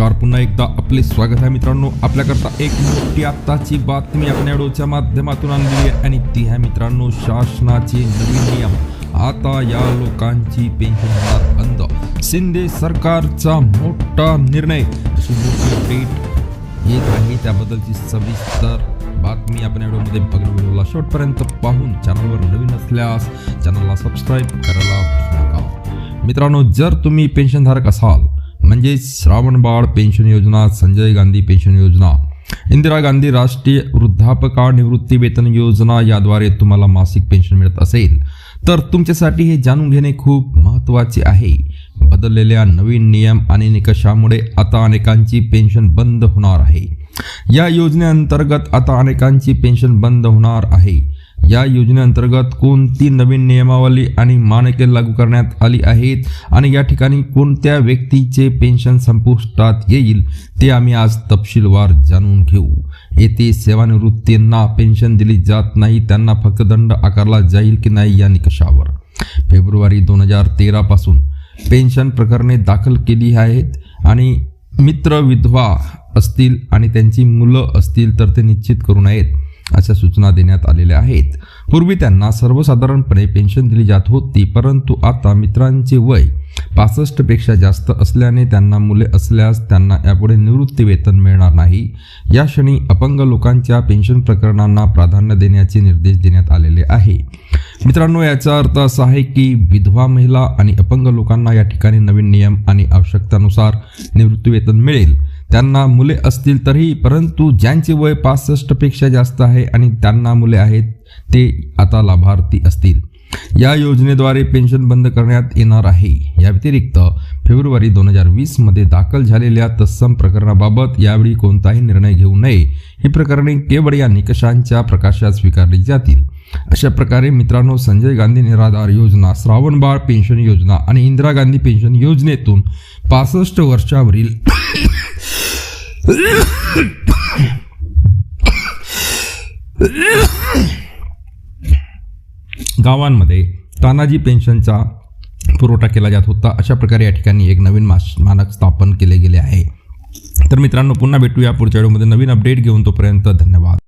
नमस्कार. पुन्हा एकदा आपले स्वागत आहे मित्रांनो. आपल्याकरता एक मोठी आत्ताची बातमी आपल्या माध्यमातून आणलेली आहे. आणि ती आहे मित्रांनो शासनाचे नवीन नियम. आता या लोकांची पेन्शन होणार बंद. शिंदे सरकारचा मोठा निर्णय. अशी अपडेट येत आहे. त्याबद्दलची सविस्तर बातमी आपण व्हिडिओमध्ये बघणं व्हिडिओला शेवटपर्यंत पाहून चॅनलवर नवीन असल्यास चॅनलला सबस्क्राईब करायला नका. मित्रांनो जर तुम्ही पेन्शनधारक असाल म्हणजे श्रावणबाळ पेन्शन योजना संजय गांधी पेन्शन योजना इंदिरा गांधी राष्ट्रीय वृद्धापकाळ निवृत्ती वेतन योजना याद्वारे तुम्हाला मासिक पेन्शन मिळत असेल. तर तुमच्यासाठी हे जाणून घेणे खूप महत्त्वाचे आहे. बदललेल्या नवीन नियम आणि निकषामुळे आता अनेकांची पेन्शन बंद होणार आहे. या योजनेअंतर्गत आता अनेकांची पेन्शन बंद होणार आहे. या योजनेअंतर्गत कोणती नवीन नियमावली आणि मानके लागू करण्यात आली आहेत? आणि या ठिकाणी कोणत्या व्यक्तीचे पेन्शन संपुष्टात येईल? ते आम्ही आज तपशीलवार जाणून घेऊ. येथे सेवानिवृत्तींना पेन्शन दिली जात नाही त्यांना फक्त दंड आकारला जाईल की नाही या निकषावर. फेब्रुवारी दोन हजार तेरापासून पेन्शन प्रकरणे दाखल केली आहेत आणि मित्र विधवा असतील आणि त्यांची मुलं असतील तर ते निश्चित करू नयेत. अशा सूचना देण्यात आलेल्या आहेत. पूर्वी त्यांना सर्वसाधारणपणे पेन्शन दिली जात होती परंतु आता मित्रांचे वय पासष्टपेक्षा जास्त असल्याने त्यांना मुले असल्यास त्यांना यापुढे निवृत्ती वेतन मिळणार नाही. या क्षणी अपंग लोकांच्या पेन्शन प्रकरणांना प्राधान्य देण्याचे निर्देश देण्यात आलेले आहे. मित्रांनो याचा अर्थ असा आहे की विधवा महिला आणि अपंग लोकांना या ठिकाणी नवीन नियम आणि आवश्यकतानुसार निवृत्ती वेतन मिळेल. त्यांना मुले असतील तरीही परंतु ज्यांचे वय पासष्टपेक्षा जास्त आहे आणि त्यांना मुले आहेत ते आता लाभार्थी असतील. या योजनेद्वारे पेन्शन बंद करण्यात येणार आहे. या व्यतिरिक्त फेब्रुवारी दोन हजार वीसमध्ये दाखल झालेल्या तत्सम प्रकरणाबाबत यावेळी कोणताही निर्णय घेऊ नये. ही प्रकरणे केवळ या निकषांच्या प्रकाशात स्वीकारली जातील. अशा प्रकारे मित्रांनो संजय गांधी निराधार योजना श्रावणबाळ पेन्शन योजना आणि इंदिरा गांधी पेन्शन योजनेतून पासष्ट वर्षावरील गावांमध्ये तानाजी पेन्शनचा पुरवठा केला जात होता. अशा प्रकारे या ठिकाणी एक नवीन मास मानक स्थापन केले गेले आहे. तर मित्रांनो पुन्हा भेटूया पुढच्या व्हिडिओमध्ये. नवीन अपडेट घेऊन तोपर्यंत धन्यवाद.